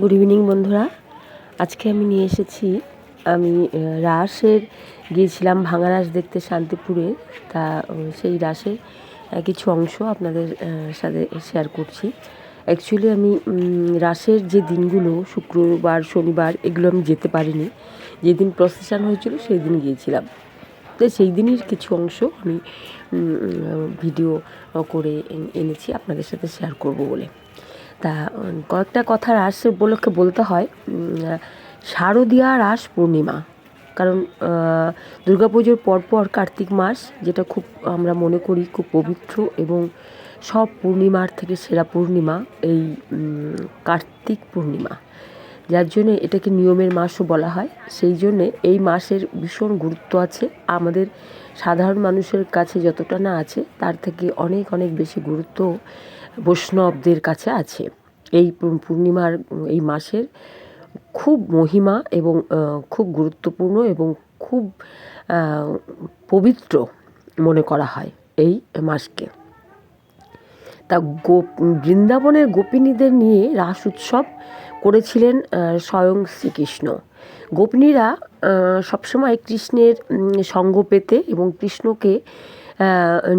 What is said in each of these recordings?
Good evening বন্ধুরা। আজকে আমি নিয়ে এসেছি, আমি রাসের গিয়েছিলাম ভাঙা রাস দেখতে শান্তিপুরে। তা সেই রাসের কিছু অংশ আপনাদের সাথে শেয়ার করছি। অ্যাকচুয়ালি আমি রাসের যে দিনগুলো, শুক্রবার, শনিবার, এগুলো আমি যেতে পারিনি। যেদিন প্রসেশন হয়েছিল সেই দিন গিয়েছিলাম। তো সেই দিনের কিছু অংশ আমি ভিডিও করে এনেছি, আপনাদের সাথে শেয়ার করব বলে। তা কয়েকটা কথা রাস উপলক্ষে বলতে হয়। শারদীয়া রাস পূর্ণিমা। কারণ দুর্গাপুজোর পরপর কার্তিক মাস, যেটা খুব আমরা মনে করি খুব পবিত্র এবং সব পূর্ণিমার থেকে সেরা পূর্ণিমা, এই কার্তিক পূর্ণিমা। যার জন্য এটাকে নিয়মের মাসও বলা হয়। সেই জন্যে এই মাসের ভীষণ গুরুত্ব আছে। আমাদের সাধারণ মানুষের কাছে যতটা না আছে, তার থেকে অনেক অনেক বেশি গুরুত্ব বৈষ্ণবদের কাছে আছে। এই পূর্ণিমার এই মাসের খুব মহিমা এবং খুব গুরুত্বপূর্ণ এবং খুব পবিত্র মনে করা হয় এই মাসকে। তা গোপ, বৃন্দাবনের গোপিনীদের নিয়ে রাস উৎসব করেছিলেন স্বয়ং শ্রীকৃষ্ণ। গোপিনীরা সবসময় কৃষ্ণের সঙ্গ পেতে এবং কৃষ্ণকে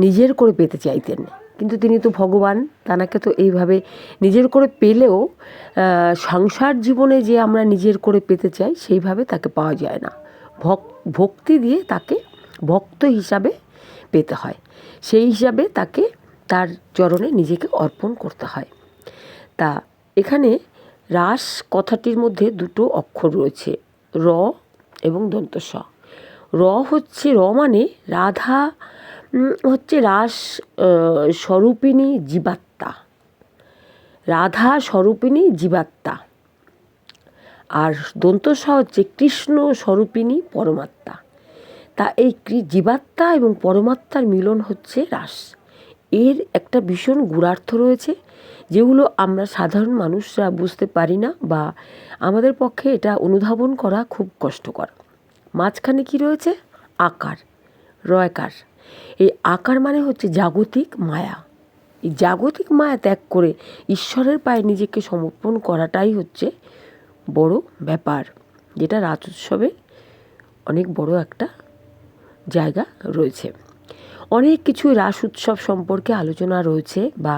নিজের করে পেতে চাইতেন। কিন্তু তিনি তো ভগবান, তানাকে তো এইভাবে নিজের করে পেলেও সংসার জীবনে যে আমরা নিজের করে পেতে চাই, সেইভাবে তাকে পাওয়া যায় না। ভক, ভক্তি দিয়ে তাকে ভক্ত হিসাবে পেতে হয়। সেই হিসাবে তাকে তার চরণে নিজেকে অর্পণ করতে হয়। তা এখানে রাস কথাটির মধ্যে দুটো অক্ষর রয়েছে, র এবং দন্ত স র হচ্ছে র মানে রাধা হচ্ছে রাস স্বরূপিণী জীবাত্মা। রাধা স্বরূপিণী জীবাত্মা। আর দন্ত হচ্ছে কৃষ্ণ স্বরূপিণী পরমাত্মা। তা এই জীবাত্মা এবং পরমাত্মার মিলন হচ্ছে রাস। এর একটা ভীষণ গূঢ়ার্থ রয়েছে, যেগুলো আমরা সাধারণ মানুষরা বুঝতে পারি না বা আমাদের পক্ষে এটা অনুধাবন করা খুব কষ্টকর। মাঝখানে কি রয়েছে? আকার, রয়কার। এই আকার মানে হচ্ছে জাগতিক মায়া। এই জাগতিক মায়া ত্যাগ করে ঈশ্বরের পায়ে নিজেকে সমর্পণ করাটাই হচ্ছে বড় ব্যাপার, যেটা রাত উৎসবে অনেক বড় একটা জায়গা রয়েছে। অনেক কিছু রাস উৎসব সম্পর্কে আলোচনা রয়েছে বা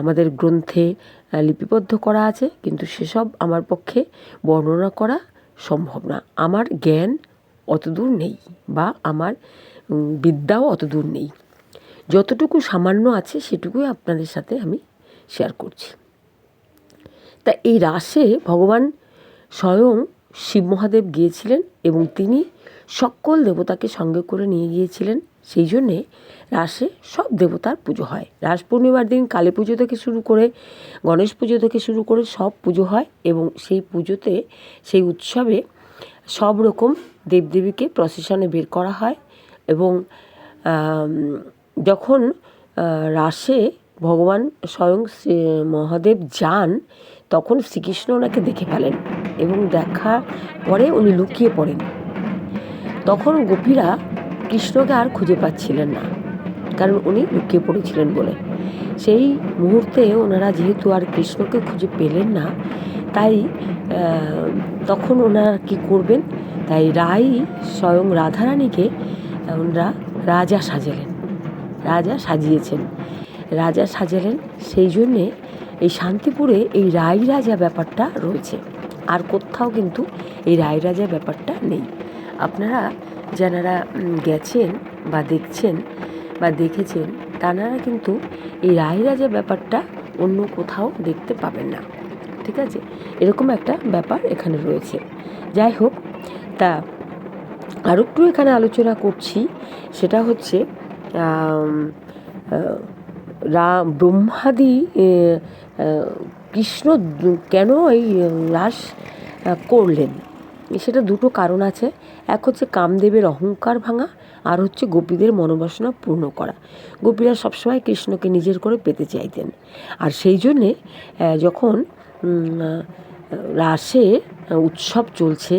আমাদের গ্রন্থে লিপিবদ্ধ করা আছে, কিন্তু সেসব আমার পক্ষে বর্ণনা করা সম্ভব না। আমার জ্ঞান অতদূর নেই বা আমার উম, অত দূর নেই। যতটুকু সামান্য আছে সেটুকুই আপনাদের সাথে আমি শেয়ার করছি। তা এই রাসে ভগবান স্বয়ং শিব মহাদেব গিয়েছিলেন এবং তিনি সকল দেবতাকে সঙ্গে করে নিয়ে গিয়েছিলেন। সেই জন্যে রাসে সব দেবতার পুজো হয়। রাস পূর্ণিমার দিন কালী পুজো থেকে শুরু করে গণেশ পুজো থেকে শুরু করে সব পুজো হয় এবং সেই পুজোতে সেই উৎসবে সব রকম দেবদেবীকে প্রসেশনে বের করা হয়। এবং যখন রাসে ভগবান স্বয়ং শ্রী, মহাদেব যান, তখন শ্রীকৃষ্ণ ওনাকে দেখে ফেলেন এবং দেখা পরে উনি লুকিয়ে পড়েন। তখন গোপীরা কৃষ্ণকে আর খুঁজে পাচ্ছিলেন না, কারণ উনি লুকিয়ে পড়েছিলেন বলে। সেই মুহূর্তে ওনারা যেহেতু আর কৃষ্ণকে খুঁজে পেলেন না, তাই তখন ওনারা কি করবেন? তাই রাই স্বয়ং রাধারানীকে ওনারা রাজা সাজালেন। রাজা সাজিয়েছেন। রাজা সাজালেন সেই জন্যে এই শান্তিপুরে এই রাই রাজা ব্যাপারটা রয়েছে। আর কোথাও কিন্তু এই রায় রাজা ব্যাপারটা নেই। আপনারা যারা গেছেন বা দেখছেন বা দেখেছেন, তানারা কিন্তু এই রায় রাজা ব্যাপারটা অন্য কোথাও দেখতে পাবেন না। ঠিক আছে? এরকম একটা ব্যাপার এখানে রয়েছে। যাই হোক, তা আরও একটু এখানে আলোচনা করছি, সেটা হচ্ছে রা, ব্রহ্মাদি কৃষ্ণ কেন এই রাস করলেন? সেটা দুটো কারণ আছে। এক হচ্ছে কামদেবের অহংকার ভাঙা, আর হচ্ছে গোপীদের মনোবাসনা পূর্ণ করা। গোপীরা সবসময় কৃষ্ণকে নিজের করে পেতে চাইতেন। আর সেই জন্যে যখন রাসে উৎসব চলছে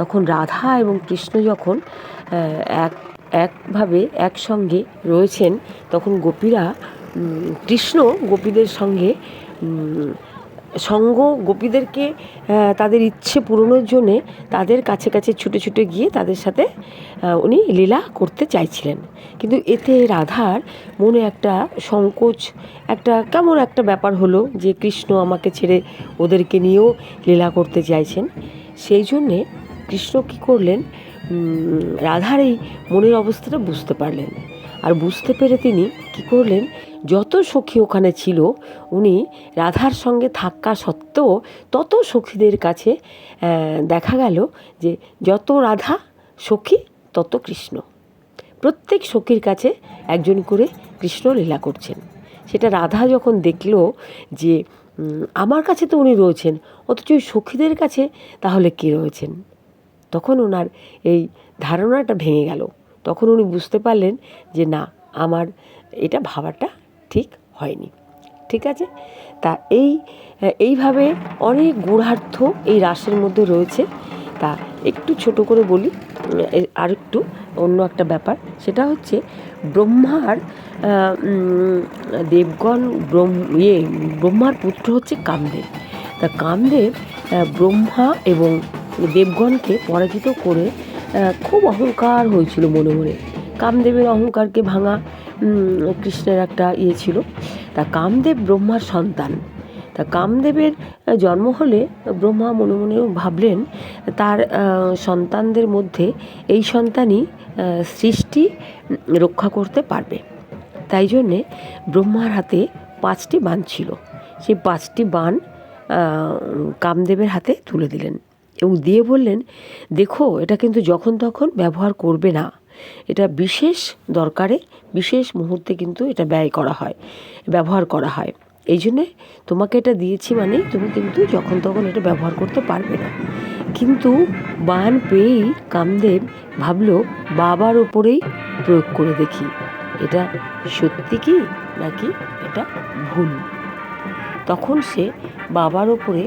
তখন রাধা এবং কৃষ্ণ যখন এক, একভাবে একসঙ্গে রয়েছেন, তখন গোপীরা কৃষ্ণ গোপীদের সঙ্গে সঙ্গ গোপীদেরকে তাদের ইচ্ছে পূরণের জন্যে তাদের কাছে কাছে ছুটে ছুটে গিয়ে তাদের সাথে উনি লীলা করতে চাইছিলেন। কিন্তু এতে রাধার মনে একটা সংকোচ, একটা কেমন একটা ব্যাপার হলো যে কৃষ্ণ আমাকে ছেড়ে ওদেরকে নিয়েও লীলা করতে চাইছেন। সেই জন্যে কৃষ্ণ কী করলেন? রাধার এই মনের অবস্থাটা বুঝতে পারলেন। আর বুঝতে পেরে তিনি কী করলেন? যত সখী ওখানে ছিল, উনি রাধার সঙ্গে থাকা সত্ত্বেও তত সখীদের কাছে দেখা গেল যে যত রাধা সখী, তত কৃষ্ণ। প্রত্যেক সখীর কাছে একজন করে কৃষ্ণ লীলা করছেন। সেটা রাধা যখন দেখল যে আমার কাছে তো উনি রয়েছেন, অথচ সখীদের কাছে তাহলে কে রয়েছেন? তখন ওনার এই ধারণাটা ভেঙে গেল। তখন উনি বুঝতে পারলেন যে না, আমার এটা ভাবাটা ঠিক হয়নি। ঠিক আছে? তা এই, এইভাবে অনেক গূঢ়ার্থ এই রাসের মধ্যে রয়েছে। তা একটু ছোট করে বলি আর একটু অন্য একটা ব্যাপার। সেটা হচ্ছে ব্রহ্মার দেবগণ ব্রহ্ম ইয়ে ব্রহ্মার পুত্র হচ্ছে কামদেব। তা কামদেব ব্রহ্মা এবং দেবগণকে পরাজিত করে খুব অহংকার হয়েছিল মনে মনে। কামদেবের অহংকারকে ভাঙা কৃষ্ণের একটা ইয়ে ছিল। তা কামদেব ব্রহ্মার সন্তান। তা কামদেবের জন্ম হলে ব্রহ্মা মনে মনেও ভাবলেন, তার সন্তানদের মধ্যে এই সন্তানই সৃষ্টি রক্ষা করতে পারবে। তাই জন্যে ব্রহ্মার হাতে পাঁচটি বান ছিল। সেই পাঁচটি বান কামদেবের হাতে তুলে দিলেন। এবং দিয়ে বললেন, দেখো, এটা কিন্তু যখন তখন ব্যবহার করবে না। এটা বিশেষ দরকারে, বিশেষ মুহূর্তে কিন্তু এটা ব্যয় করা হয়, ব্যবহার করা হয়। এই জন্যে তোমাকে এটা দিয়েছি মানে তুমি কিন্তু যখন তখন এটা ব্যবহার করতে পারবে না। কিন্তু বান পেয়েই কামদেব ভাবলো, বাবার ওপরেই প্রয়োগ করে দেখি। এটা সত্যি কি নাকি এটা ভুল? তখন সে বাবার ওপরে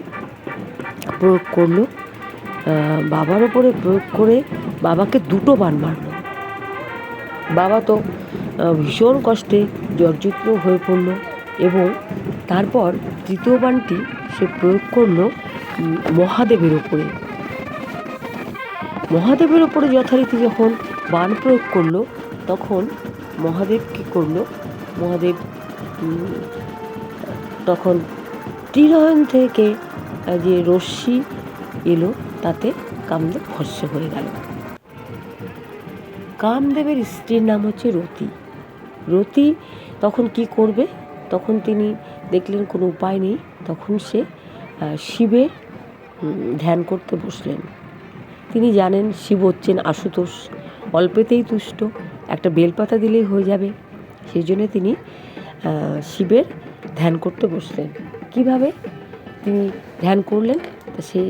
প্রয়োগ করল। বাবার ওপরে প্রয়োগ করে বাবাকে দুটো বান মারলো। বাবা তো ভীষণ কষ্টে জর্জরিত হয়ে পড়ল এবং তারপর তৃতীয় বানটি সে প্রয়োগ করল মহাদেবের ওপরে মহাদেবের ওপরে যথারীতি যখন বান প্রয়োগ করল, তখন মহাদেব কী করল? মহাদেব তখন ত্রিনয়ন থেকে যে রশ্মি এলো তাতে কামদেব ভস্য হয়ে গেল। কামদেবের স্ত্রীর নাম হচ্ছে রতি। রতি তখন কি করবে? তখন তিনি দেখলেন কোনো উপায় নেই। তখন সে শিবের ধ্যান করতে বসলেন। তিনি জানেন শিব হচ্ছেন আশুতোষ। অল্পেতেই তুষ্ট। একটা বেলপাতা দিলেই হয়ে যাবে। সেই জন্য তিনি শিবের ধ্যান করতে বসলেন। কীভাবে তিনি ধ্যান করলেন? সেই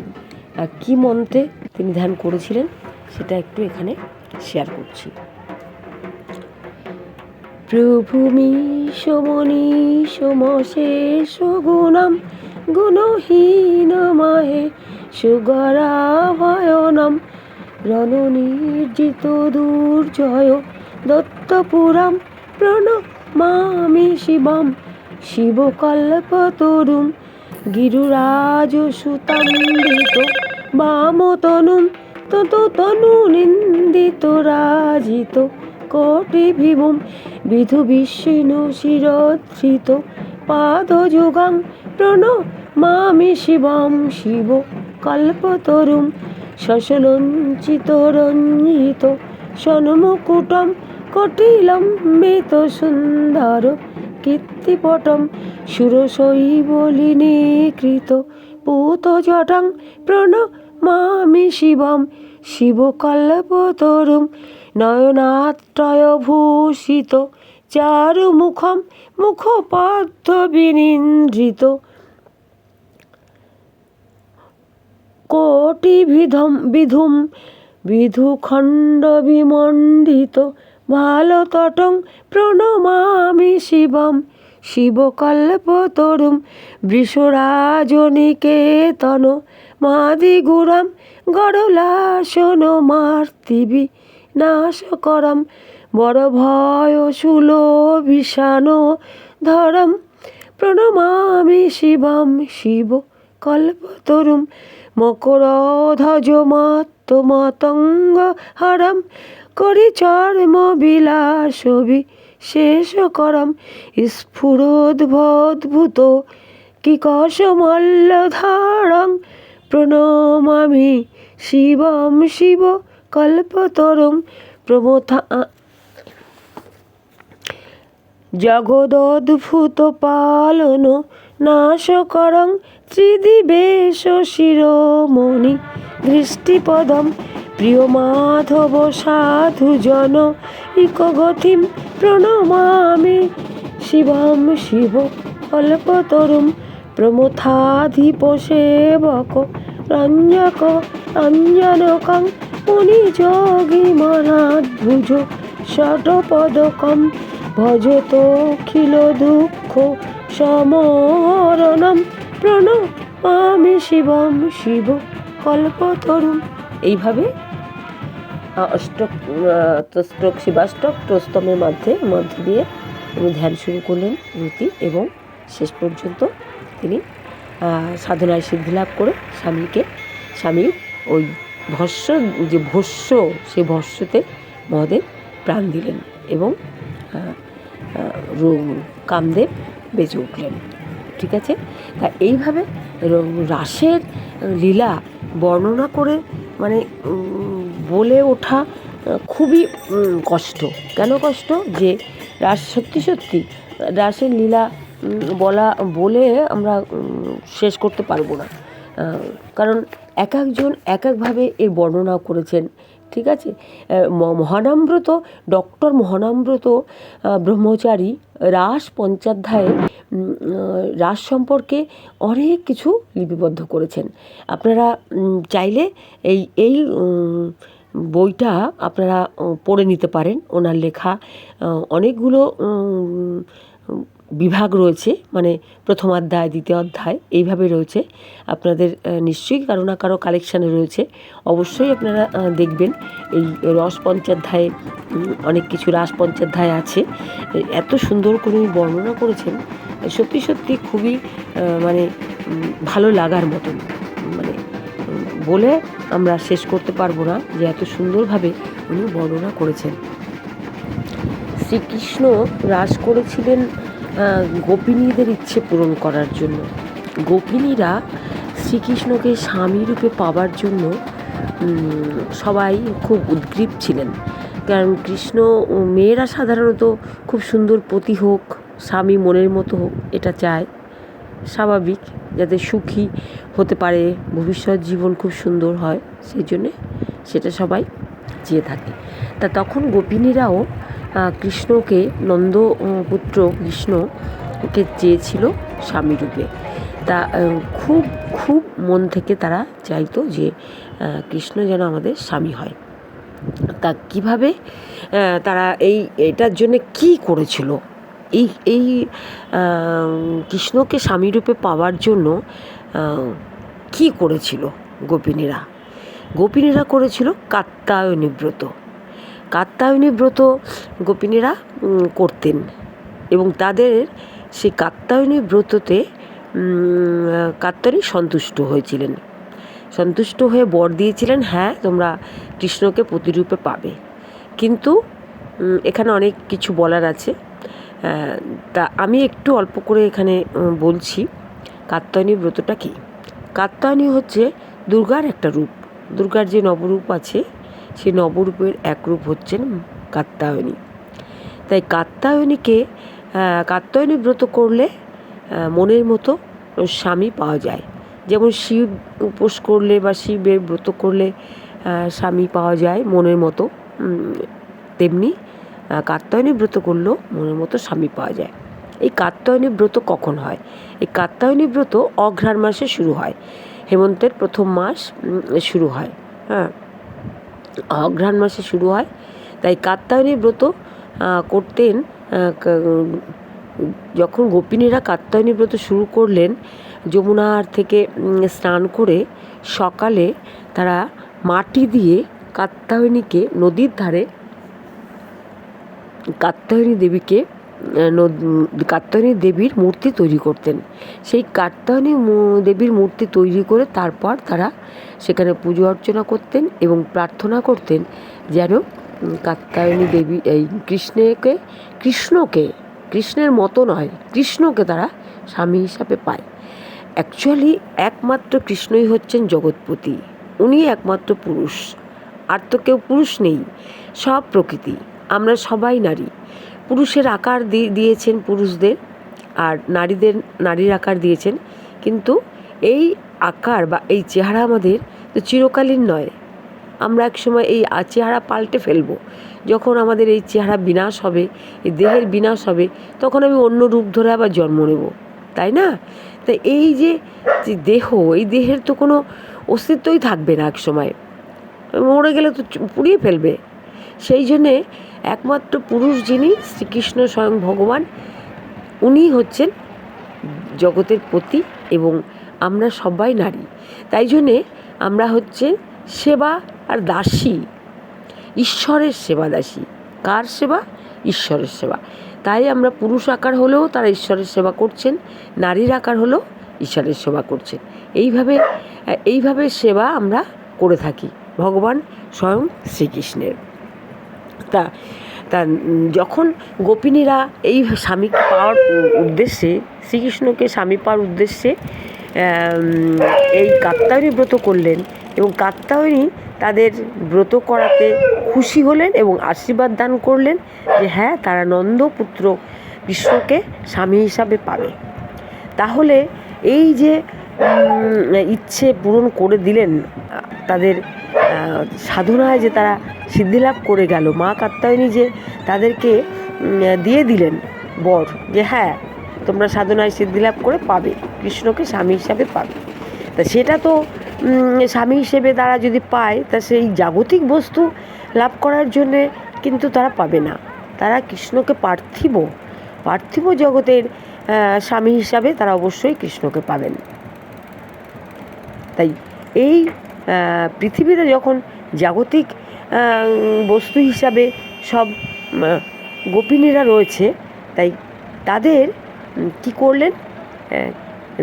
কী মন্ত্রে তিনি ধ্যান করেছিলেন সেটা একটু এখানে শেয়ার করছি। প্রভুমি সমনি সমশেষ গুণম গুণহীন মাহে সুগরাভয়নম, রণনির্জিত দুর্জয় দত্তপুরম, প্রণমামি শিবম শিবকল্পতরুম গিরিরাজ সুতান্বিত বামতনুম তত তনু নিন্দিত, রাজিত, কোটি ভীমুম, বিধু বিষ্ণু শিরোধৃত পাদযোগাং প্রণমামি শিবম শিব, কল্পতরুম শশলঞ্চিত রঞ্জিত সন্মুকুটম কটিলম্বিত সুন্দর, কীর্তিপটম সুরশৈবলিনীকৃত পূতজটং প্রণমামি শিবম, শিবকল্পতরুম নয়নাত্রয়ভূষিত চারুমুখম মুখপদ্ম বিনিন্দ্রিত। কোটিবিধম বিধুম বিধুখণ্ড বিমণ্ডিত ভালতটং প্রণমামি শিবম, শিবকল্পতরুম, বৃষরাজনিকেতন মাদিগুরাম গড়লাসন মার্তিবি নাশ করম, বড় ভয় সুলো বিষাণ ধরম, প্রণমামি শিবম, শিব কল্পতরুম মকরধ্বজ মাতঙ্গ হরম, করি চর্ম বিলাসবি শেষ করম, স্ফুরোদ্ভূত, কি কসমল্লধারং প্রণমামি শিবম শিব কল্পতরুম প্রমথা। জগদদ্ভুত পালন নাশকরং ত্রিদিবেশ শিরোমণি দৃষ্টিপদম। প্রিয় মাধব সাধু জন, ইকগতিম প্রণমামি শিবম শিব কল্পতরুম প্রমথাধিপ সেবক রঞ্জক রঞ্জনকং মুনিযোগী মনাদ্ভুজ ষটপদকম ভজত খিল দুঃখ সমরণম প্রণমামি শিবম শিব কল্পতরুম। এইভাবে অষ্টক শিবাষ্টক প্রস্তমের মধ্যে মধ্য দিয়ে তিনি ধ্যান শুরু করলেন রুতি এবং শেষ পর্যন্ত তিনি সাধনায় সিদ্ধি লাভ করে স্বামীকে, স্বামী ওই ভস্য, যে ভস্য সেই ভস্যতে মহাদেব প্রাণ দিলেন এবং কামদেব বেঁচে উঠলেন। ঠিক আছে? তা এইভাবে রাসের লীলা বর্ণনা করে মানে বলে ওঠা খুবই কষ্ট। কেন কষ্ট? যে রাস, সত্যি সত্যি, রাসের লীলা বলা বলে আমরা শেষ করতে পারব না। কারণ এক একজন এক একভাবে এর বর্ণনা করেছেন ঠিক আছে? আহ, ম- মহানামব্রত ডক্টর মহানামব্রত ব্রহ্মচারী রাস পঞ্চাধ্যায়ে রাস সম্পর্কে অনেক কিছু লিপিবদ্ধ করেছেন। আপনারা চাইলে এই এই বইটা আপনারা পড়ে নিতে পারেন। ওনার লেখা অনেকগুলো বিভাগ রয়েছে মানে প্রথম অধ্যায়, দ্বিতীয় অধ্যায়, এইভাবে রয়েছে। আপনাদের নিশ্চয়ই কারও না কারও কালেকশানে রয়েছে। অবশ্যই আপনারা দেখবেন এই রস পঞ্চাধ্যায়ে অনেক কিছু রাস পঞ্চাধ্যায় আছে। এত সুন্দর করে বর্ণনা করেছেন সত্যি সত্যি খুবই মানে ভালো লাগার মতন। মানে বলে আমরা শেষ করতে পারব না যে এত সুন্দরভাবে উনি বর্ণনা করেছেন। শ্রীকৃষ্ণ রাস করেছিলেন গোপিনীদের ইচ্ছে পূরণ করার জন্য। গোপিনীরা শ্রীকৃষ্ণকে স্বামী রূপে পাওয়ার জন্য সবাই খুব উদ্গ্রীব ছিলেন। কারণ কৃষ্ণ মেয়েরা সাধারণত খুব সুন্দর পতি হোক, স্বামী মনের মতো হোক, এটা চায়। স্বাভাবিক, যাতে সুখী হতে পারে, ভবিষ্যৎ জীবন খুব সুন্দর হয়, সেই জন্যে সেটা সবাই চেয়ে থাকে। তা তখন গোপিনীরাও কৃষ্ণকে নন্দ পুত্র কৃষ্ণকে চেয়েছিল স্বামী রূপে। তা খুব খুব মন থেকে তারা চাইতো যে কৃষ্ণ যেন আমাদের স্বামী হয়। তা কীভাবে তারা এই, এটার জন্য কি করেছিল? এই এই কৃষ্ণকে স্বামীরূপে পাওয়ার জন্য কি করেছিল গোপিনীরা? গোপিনীরা করেছিল কাত্তায়নী ব্রত। কাত্তায়নী ব্রত গোপিনীরা করতেন এবং তাদের সেই কাত্তায়নী ব্রততে উম, সন্তুষ্ট হয়েছিলেন। সন্তুষ্ট হয়ে বর দিয়েছিলেন হ্যাঁ তোমরা কৃষ্ণকে প্রতিরূপে পাবে। কিন্তু এখানে অনেক কিছু বলার আছে। তা আমি একটু অল্প করে এখানে বলছি কাত্যায়নী ব্রতটা কী? কাত্যায়নী হচ্ছে দুর্গার একটা রূপ। দুর্গার যে নবরূপ আছে সেই নবরূপের একরূপ হচ্ছেন কাত্যায়নী। তাই কাত্যায়নীকে আহ, কাত্যায়নী ব্রত করলে মনের মতো স্বামী পাওয়া যায়। যেমন শিব উপোস করলে বা শিবের ব্রত করলে স্বামী পাওয়া যায় মনের মতো তেমনি আহ, কাত্যায়নী ব্রত করলেও মনের মতো স্বামী পাওয়া যায়। এই কাত্যায়নী ব্রত কখন হয়? এই কাত্যায়নী ব্রত অঘ্রাণ মাসে শুরু হয়। হেমন্তের প্রথম মাস শুরু হয়। হ্যাঁ। অঘ্রাণ মাসে শুরু হয়। তাই কাত্যায়নী ব্রত করতেন যখন গোপিনীরা কাত্যায়নী ব্রত শুরু করলেন, যমুনার থেকে স্নান করে সকালে তারা মাটি দিয়ে কাত্যায়নীকে নদীর ধারে, কাত্যায়নী দেবীকে কাত্যায়নী দেবীর মূর্তি তৈরি করতেন। সেই কাত্যায়নী দেবীর মূর্তি তৈরি করে তারপর তারা সেখানে পুজো অর্চনা করতেন এবং প্রার্থনা করতেন যেন কাত্যায়নী দেবী, এই কৃষ্ণকে কৃষ্ণকে, কৃষ্ণের মতো নয়, কৃষ্ণকে তারা স্বামী হিসাবে পায়। অ্যাকচুয়ালি একমাত্র কৃষ্ণই হচ্ছেন জগৎপতি। উনি একমাত্র পুরুষ। আর তো কেউ পুরুষ নেই। সব প্রকৃতি। আমরা সবাই নারী। পুরুষের আকার দিয়েছেন পুরুষদের আর নারীদের, নারীর আকার দিয়েছেন। কিন্তু এই আকার বা এই চেহারা আমাদের তো চিরকালীন নয়। আমরা একসময় এই চেহারা পাল্টে ফেলব। যখন আমাদের এই চেহারা বিনাশ হবে, এই দেহের বিনাশ হবে, তখন আমি অন্য রূপ ধরে আবার জন্ম নেব, তাই না? তাই এই যে যে দেহ, এই দেহের তো কোনো অস্তিত্বই থাকবে না এক সময়। মরে গেলে তো পুড়িয়ে ফেলবে। সেই জন্যে একমাত্র পুরুষ যিনি শ্রীকৃষ্ণ স্বয়ং ভগবান উনি হচ্ছেন জগতের পতি এবং আমরা সবাই নারী। তাই জন্যে আমরা হচ্ছে সেবা আর দাসী। ঈশ্বরের সেবা দাসী। কার সেবা? ঈশ্বরের সেবা। তাই আমরা পুরুষ আকার হলেও তারা ঈশ্বরের সেবা করছেন, নারীর আকার হলেও ঈশ্বরের সেবা করছেন। এইভাবে এইভাবে সেবা আমরা করে থাকি। ভগবান স্বয়ং শ্রীকৃষ্ণের। তা তা যখন গোপিনীরা এই স্বামী পাওয়ার উদ্দেশ্যে, শ্রীকৃষ্ণকে স্বামী পাওয়ার উদ্দেশ্যে এই কাত্তায়নী ব্রত করলেন এবং কাত্তায়নী তাদের ব্রত করাতে খুশি হলেন এবং আশীর্বাদ দান করলেন যে হ্যাঁ তারা নন্দপুত্র কৃষ্ণকে স্বামী হিসাবে পাবে। তাহলে এই যে ইচ্ছে পূরণ করে দিলেন, তাদের সাধনায় যে তারা সিদ্ধিলাভ করে গেল। মা কাত্যায়নী যে তাদেরকে দিয়ে দিলেন বর যে হ্যাঁ তোমরা সাধনায় সিদ্ধিলাভ করে পাবে, কৃষ্ণকে স্বামী হিসাবে পাবে। তা সেটা তো স্বামী হিসেবে তারা যদি পায়, তা সেই জাগতিক বস্তু লাভ করার জন্যে কিন্তু তারা পাবে না। তারা কৃষ্ণকে পার্থিব পার্থিব জগতের স্বামী হিসাবে তারা অবশ্যই কৃষ্ণকে পাবেন। তাই এই পৃথিবীতে যখন জাগতিক বস্তু হিসাবে সব গোপিনীরা রয়েছে, তাই তাদের কি করলেন?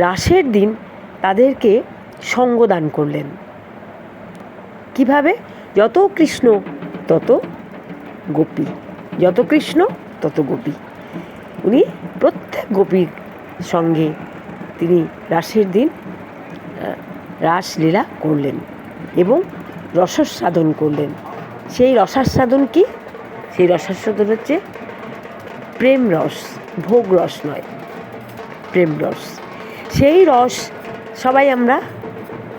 রাসের দিন তাদেরকে সঙ্গদান করলেন। কীভাবে? যত কৃষ্ণ, তত গোপী। যত কৃষ্ণ, তত গোপী। উনি প্রত্যেক গোপীর সঙ্গে তিনি রাসের দিন রাসলীলা করলেন এবং রসস্বাদন করলেন। সেই রসাস্বাদন কি? সেই রসাস্বাদন হচ্ছে প্রেম রস, ভোগ রস নয়, প্রেম রস। সেই রস সবাই আমরা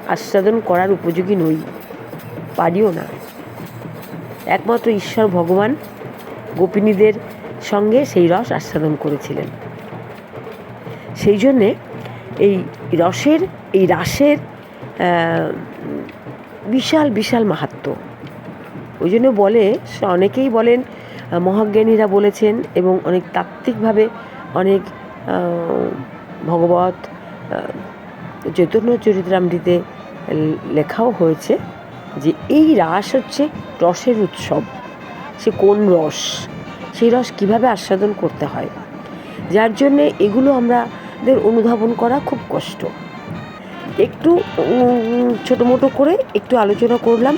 আস্বাদন করার উপযোগী নই, পারিও না। একমাত্র ঈশ্বর ভগবান গোপিনীদের সঙ্গে সেই রস আস্বাদন করেছিলেন। সেই জন্যে এই রসের, এই রাসের বিশাল বিশাল মাহাত্ম্য ওই জন্য বলে অনেকেই বলেন মহাজ্ঞানীরা বলেছেন এবং অনেক তাত্ত্বিকভাবে অনেক ভগবত চৈতন্য চরিত্রামৃতে লেখাও হয়েছে যে এই রাস হচ্ছে রসের উৎসব। সে কোন রস? সেই রস কীভাবে আস্বাদন করতে হয়? যার জন্যে এগুলো আমাদের অনুধাবন করা খুব কষ্ট। একটু ছোটো মোটো করে একটু আলোচনা করলাম।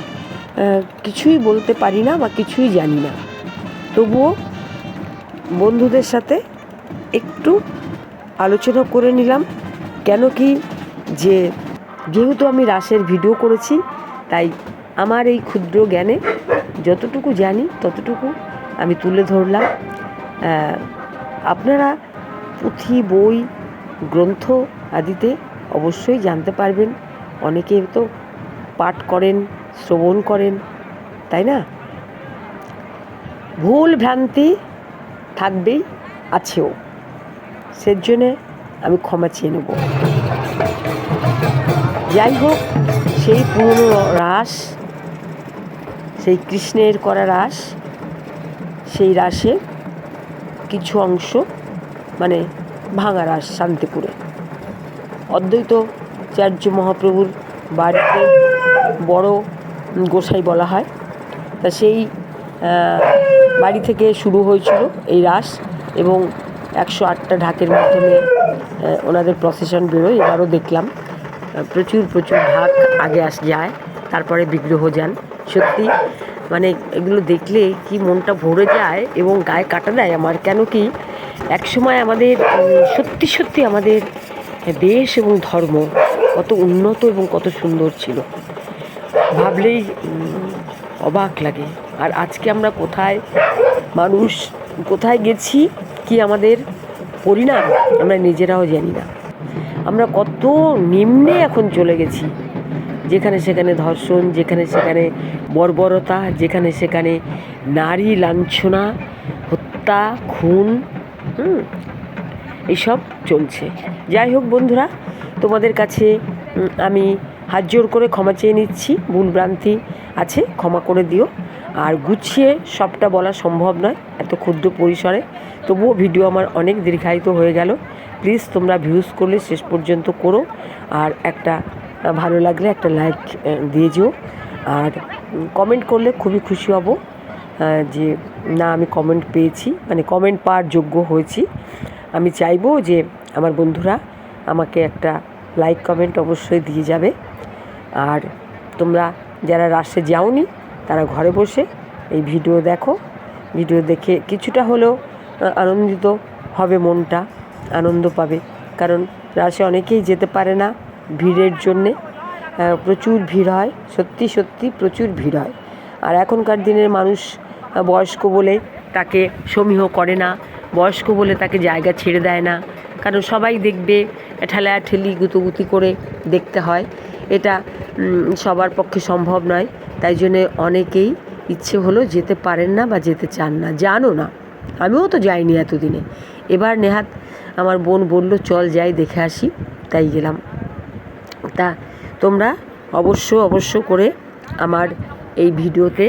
কিছুই বলতে পারি না বা কিছুই জানি না। তবুও বন্ধুদের সাথে একটু আলোচনা করে নিলাম। কেন কি যে, যেহেতু আমি রাসের ভিডিও করেছি, তাই আমার এই ক্ষুদ্র জ্ঞানে যতটুকু জানি, ততটুকু আমি তুলে ধরলাম। আপনারা পুঁথি, বই, গ্রন্থ আদিতে অবশ্যই জানতে পারবেন। অনেকে তো পাঠ করেন, শ্রবণ করেন, তাই না? ভুল ভ্রান্তি থাকবেই, আছেও। সের জন্যে আমি ক্ষমা চেয়ে নেব। যাই হোক, সেই পুরনো রাস, সেই কৃষ্ণের করা রাস, সেই রাসের কিছু অংশ মানে ভাঙা রাস শান্তিপুরে। অদ্বৈত চার্য মহাপ্রভুর বাড়িতে বড় গোসাই বলা হয়। তা সেই বাড়ি থেকে শুরু হয়েছিল এই রাস এবং একশো আটটা ঢাকের মাধ্যমে ওনাদের প্রসেশন বেরোয়। এবারও দেখলাম প্রচুর প্রচুর ঢাক আগে আস যায়, তারপরে বিগ্রহ যান। সত্যি মানে এগুলো দেখলে কি মনটা ভরে যায় এবং গায়ে কাটা দেয়। আমার কেন কি, একসময় আমাদের সত্যি সত্যি আমাদের দেশ এবং ধর্ম কত উন্নত এবং কত সুন্দর ছিল। ভাবলেই অবাক লাগে। আর আজকে আমরা কোথায়, মানুষ কোথায় গেছি কি আমাদের পরিণাম আমরা নিজেরাও জানি না। আমরা কত নিম্নে এখন চলে গেছি। যেখানে সেখানে ধর্ষণ, যেখানে সেখানে বর্বরতা, যেখানে সেখানে নারী লাঞ্ছনা, হত্যা, খুন, হুম এইসব চলছে। যাই হোক বন্ধুরা, তোমাদের কাছে আমি হাত জোর করে ক্ষমা চেয়ে নিচ্ছি। ভুল ভ্রান্তি আছে, ক্ষমা করে দিও। আর গুছিয়ে সবটা বলা সম্ভব নয়, এত ক্ষুদ্র পরিসরে। তবুও ভিডিও আমার অনেক দীর্ঘায়িত হয়ে গেল। প্লিজ তোমরা ভিউজ করলে শেষ পর্যন্ত করো। আর একটা ভালো লাগলে একটা লাইক দিয়ে যেও। আর কমেন্ট করলে খুবই খুশি হব যে না আমি কমেন্ট পেয়েছি মানে কমেন্ট পাওয়ার যোগ্য হয়েছি। আমি চাইব যে আমার বন্ধুরা আমাকে একটা লাইক কমেন্ট অবশ্যই দিয়ে যাবে। আর তোমরা যারা রাসে যাওনি, তারা ঘরে বসে এই ভিডিও দেখো। ভিডিও দেখে কিছুটা হলেও আনন্দিত হবে মনটা, আনন্দ পাবে। কারণ রাসে অনেকেই যেতে পারে না ভিড়ের জন্যে। প্রচুর ভিড় হয়, সত্যি সত্যি প্রচুর ভিড় হয়। আর এখনকার দিনের মানুষ বয়স্ক বলে তাকে সমীহ করে না। বয়স্ক বলে তাকে জায়গা ছেড়ে দেয় না। কারণ সবাই দেখবে ঠেলা ঠেলি গুতুগুতি করে দেখতে হয়। এটা সবার পক্ষে সম্ভব নয়। তাই জন্যে অনেকেই ইচ্ছে হলো যেতে পারেন না বা যেতে চান না। জানো না। আমিও তো যাইনি এতদিনে। এবার নেহাত আমার বোন বলল, চল যাই, দেখে আসি। তাই গেলাম। তা তোমরা অবশ্য অবশ্য করে আমার এই ভিডিওতে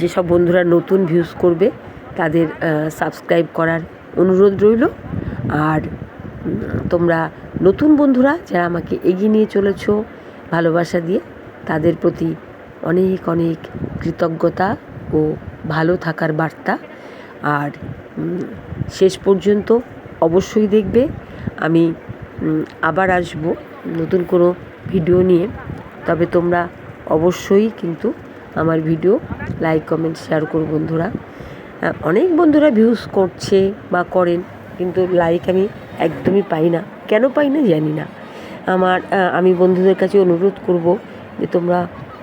যেসব বন্ধুরা নতুন ভিউজ করবে তাদের সাবস্ক্রাইব করার অনুরোধ রইল। আর তোমরা নতুন বন্ধুরা যারা আমাকে এগিয়ে নিয়ে চলেছো, ভালোবাসা দিয়ে, তাদের প্রতি অনেক অনেক কৃতজ্ঞতা ও ভালো থাকার বার্তা। আর শেষ পর্যন্ত অবশ্যই দেখবে, আমি আবার আসব নতুন কোনো ভিডিও নিয়ে। তবে তোমরা অবশ্যই কিন্তু আমার ভিডিও লাইক, কমেন্ট শেয়ার করো বন্ধুরা। অনেক বন্ধুরা ভিউজ করছে বা করেন, কিন্তু লাইক আমি একদমই পাই না। কেন পাই না জানি না। আমার আমি বন্ধুদের কাছে অনুরোধ করব যে তোমরা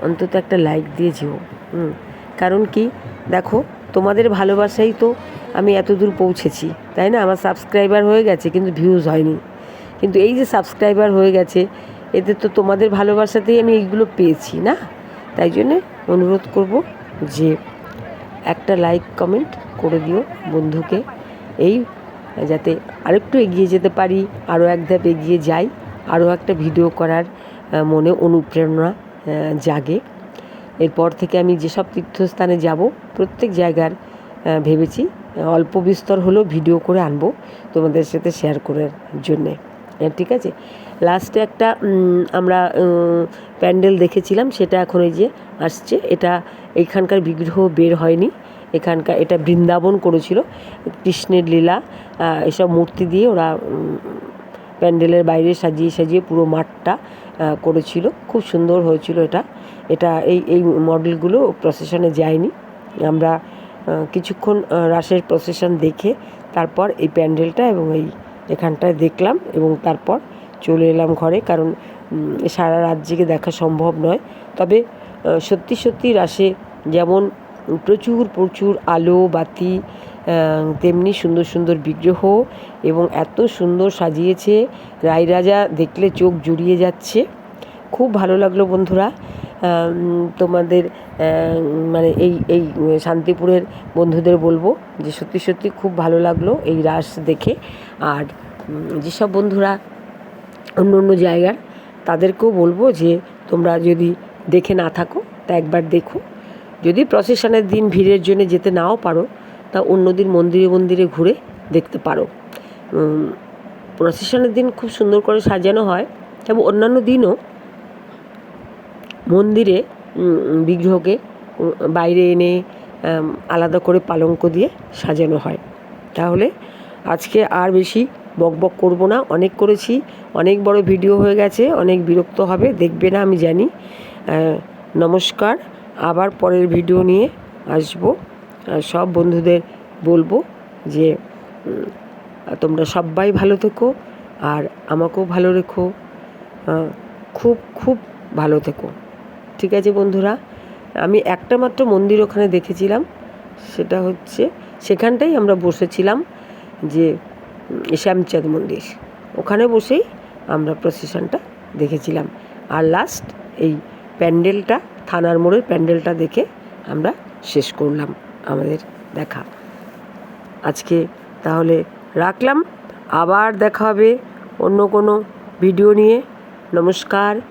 অন্তত একটা লাইক দিয়ে যেও। হুম, কারণ কি, দেখো, তোমাদের ভালোবাসাই তো আমি এত দূর পৌঁছেছি, তাই না? আমার সাবস্ক্রাইবার হয়ে গেছে, কিন্তু ভিউজ হয়নি। কিন্তু এই যে সাবস্ক্রাইবার হয়ে গেছে এতে তো তোমাদের ভালোবাসাতেই আমি এইগুলো পেয়েছি, না? তাই জন্যে অনুরোধ করব যে একটা লাইক কমেন্ট করে দিও বন্ধুকে। এই, যাতে আরেকটু এগিয়ে যেতে পারি আরও এক ধাপ এগিয়ে যাই আরও একটা ভিডিও করার মনে অনুপ্রেরণা জাগে। এরপর থেকে আমি যেসব তীর্থস্থানে যাব, প্রত্যেক জায়গার ভেবেছি, অল্প বিস্তর হলেও ভিডিও করে আনব তোমাদের সাথে শেয়ার করার জন্যে। ঠিক আছে? লাস্টে একটা আমরা প্যান্ডেল দেখেছিলাম, সেটা এখন এই যে আসছে। এটা এখানকার বিগ্রহ বের হয়নি। এখানকার এটা বৃন্দাবন করেছিল, কৃষ্ণের লীলা এসব মূর্তি দিয়ে ওরা প্যান্ডেলের বাইরে সাজিয়ে সাজিয়ে পুরো মাঠটা করেছিল। খুব সুন্দর হয়েছিল এটা। এটা এই এই মডেলগুলো প্রসেশনে যায়নি। আমরা কিছুক্ষণ রাসের প্রসেশন দেখে তারপর এই প্যান্ডেলটা এবং এই এখানটায় দেখলাম এবং তারপর চলে এলাম ঘরে, কারণ সারা রাত জেগে দেখা সম্ভব নয়। তবে সত্যি সত্যি রাসে যেমন প্রচুর প্রচুর আলো, বাতি তেমনি সুন্দর সুন্দর বিগ্রহ এবং এত সুন্দর সাজিয়েছে। রায় রাজা দেখলে চোখ জুড়িয়ে যাচ্ছে। খুব ভালো লাগল বন্ধুরা। তোমাদের মানে এই এই শান্তিপুরের বন্ধুদের বলব যে সত্যি সত্যি খুব ভালো লাগল এই রাস দেখে। আর যেসব বন্ধুরা অন্য অন্য জায়গার, তাদেরকেও বলব যে তোমরা যদি দেখে না থাকো, তা একবার দেখো। যদি প্রসেশনের দিন ভিড়ের জন্য যেতে নাও পারো, তা অন্য দিন মন্দিরে মন্দিরে ঘুরে দেখতে পারো। প্রসেশনের দিন খুব সুন্দর করে সাজানো হয়। এবং অন্যান্য দিনও মন্দিরে বিগ্রহকে বাইরে এনে আলাদা করে পালঙ্ক দিয়ে সাজানো হয়। তাহলে আজকে আর বেশি বক বক করব না, অনেক করেছি, অনেক বড় ভিডিও হয়ে গেছে, অনেক বিরক্ত হবে, দেখবে না, আমি জানি। নমস্কার, আবার পরের ভিডিও নিয়ে আসব। আর সব বন্ধুদের বলব যে তোমরা সবাই ভালো থেকো, আর আমাকেও ভালো রেখো খুব খুব ভালো থেকো। ঠিক আছে বন্ধুরা, আমি একটা মাত্র মন্দির ওখানে দেখেছিলাম, সেটা হচ্ছে, সেখানটাই আমরা বসেছিলাম যে শ্যামচাঁদ মন্দির। ওখানে বসেই আমরা প্রসেশনটা দেখেছিলাম। আর লাস্ট এই প্যান্ডেলটা, থানার মোড়ের প্যান্ডেলটা দেখে আমরা শেষ করলাম আমাদের দেখা। আজকে তাহলে রাখলাম। আবার দেখা হবে অন্য কোনো ভিডিও নিয়ে। নমস্কার।